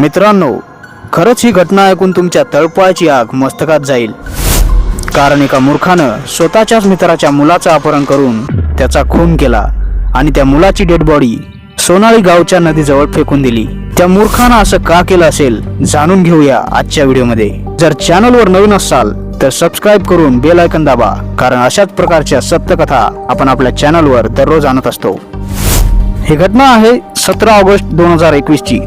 मित्रांनो खरंच ही घटना ऐकून तुमच्या तळपाळची आग मस्तकात जाईल. कारण एका मूर्खानं स्वतःच्याच मित्राच्या मुलाचं अपहरण करून त्याचा खून केला आणि त्या मुलाची डेड बॉडी सोनाळी गावच्या नदीजवळ फेकून दिली. त्या मूर्खानं असं का केलं असेल जाणून घेऊया आजच्या व्हिडिओमध्ये. जर चॅनलवर नवीन असाल तर सबस्क्राईब करून बेल आयकन दाबा कारण अशाच प्रकारच्या सत्यकथा आपण आपल्या चॅनलवर दररोज आणत असतो. ही घटना आहे सतरा ऑगस्ट दोन हजार एकवीस ची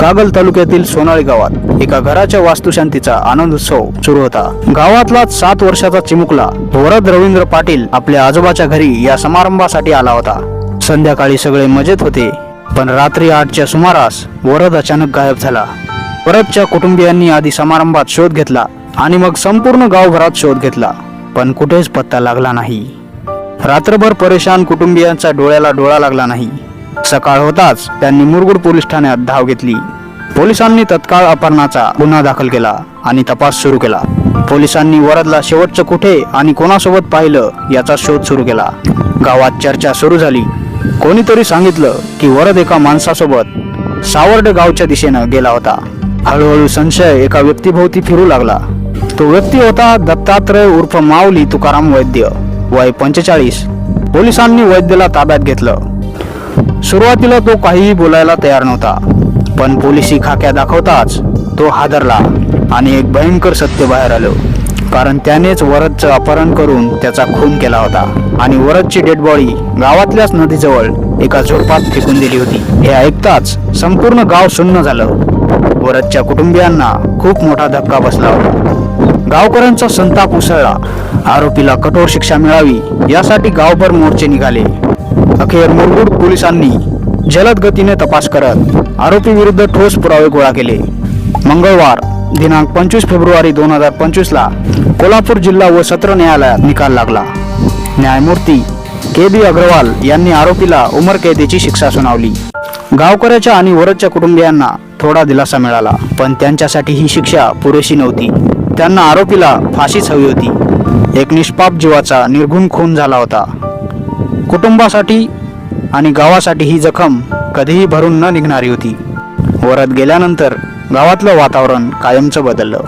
कागल तालुक्यातील सोनाळी गावात एका घराच्या वास्तुशांतीचा आनंद उत्सव सुरू होता. गावातलाच सात वर्षाचा चिमुकला वरद रवींद्र पाटील आपल्या आजोबाच्या घरी या समारंभासाठी आला होता. संध्याकाळी सगळे मजेत होते पण रात्री आठच्या सुमारास वरद अचानक गायब झाला. वरदच्या कुटुंबियांनी आधी समारंभात शोध घेतला आणि मग संपूर्ण गावभरात शोध घेतला पण कुठेच पत्ता लागला नाही. रात्रभर परेशान कुटुंबियांचा डोळ्याला डोळा लागला नाही. सकाळ होताच त्यांनी मुरगुड पोलीस ठाण्यात धाव घेतली. पोलिसांनी तत्काळ अपहरणाचा गुन्हा दाखल केला आणि तपास सुरू केला. पोलिसांनी वरदला शेवटचं कुठे आणि कोणासोबत पाहिलं याचा शोध सुरू केला. गावात चर्चा सुरू झाली. कोणीतरी सांगितलं की वरद एका माणसासोबत सावर्ड गावच्या दिशेनं गेला होता. हळूहळू संशय एका व्यक्तीभोवती फिरू लागला. तो व्यक्ती होता दत्तात्रय उर्फ माऊली तुकाराम वैद्य. वय पंचेचाळीस. पोलिसांनी वैद्यला ताब्यात घेतलं. सुरुवातीला तो काहीही बोलायला तयार नव्हता पण पोलिसी खाक्या दाखवताच तो हादरला आणि एक भयंकर सत्य बाहेर आलं. कारण त्यानेच वरदचं अपहरण करून त्याचा खून केला होता आणि वरदची डेड बॉडी गावातल्याच नदीजवळ एका झोपात फेकून दिली होती. हे ऐकताच संपूर्ण गाव सुन्न झालं. वरदच्या कुटुंबियांना खूप मोठा धक्का बसला होता. गावकऱ्यांचा संताप उसळला. आरोपीला कठोर शिक्षा मिळावी यासाठी गावभर मोर्चे निघाले. अखेर मुरगुड पोलिसांनी जलद गतीने तपास करत आरोपी विरुद्ध ठोस पुरावे गोळा केले. मंगळवार दिनांक पंचवीस फेब्रुवारी दोन हजार पंचवीस ला कोल्हापूर जिल्हा व सत्र न्यायालयात निकाल लागला. न्यायमूर्ती के बी अग्रवाल यांनी आरोपीला उमरकैदेची शिक्षा सुनावली. गावकऱ्याच्या आणि वरदच्या कुटुंबियांना थोडा दिलासा मिळाला पण त्यांच्यासाठी ही शिक्षा पुरेशी नव्हती. त्यांना आरोपीला फाशीच हवी होती. एक निष्पाप जीवाचा निर्गुण खून झाला होता. कुटुंबासाठी आणि गावासाठी ही जखम कधीही भरून न निघणारी होती. वरत गेल्यानंतर गावातलं वातावरण कायमचं बदललं.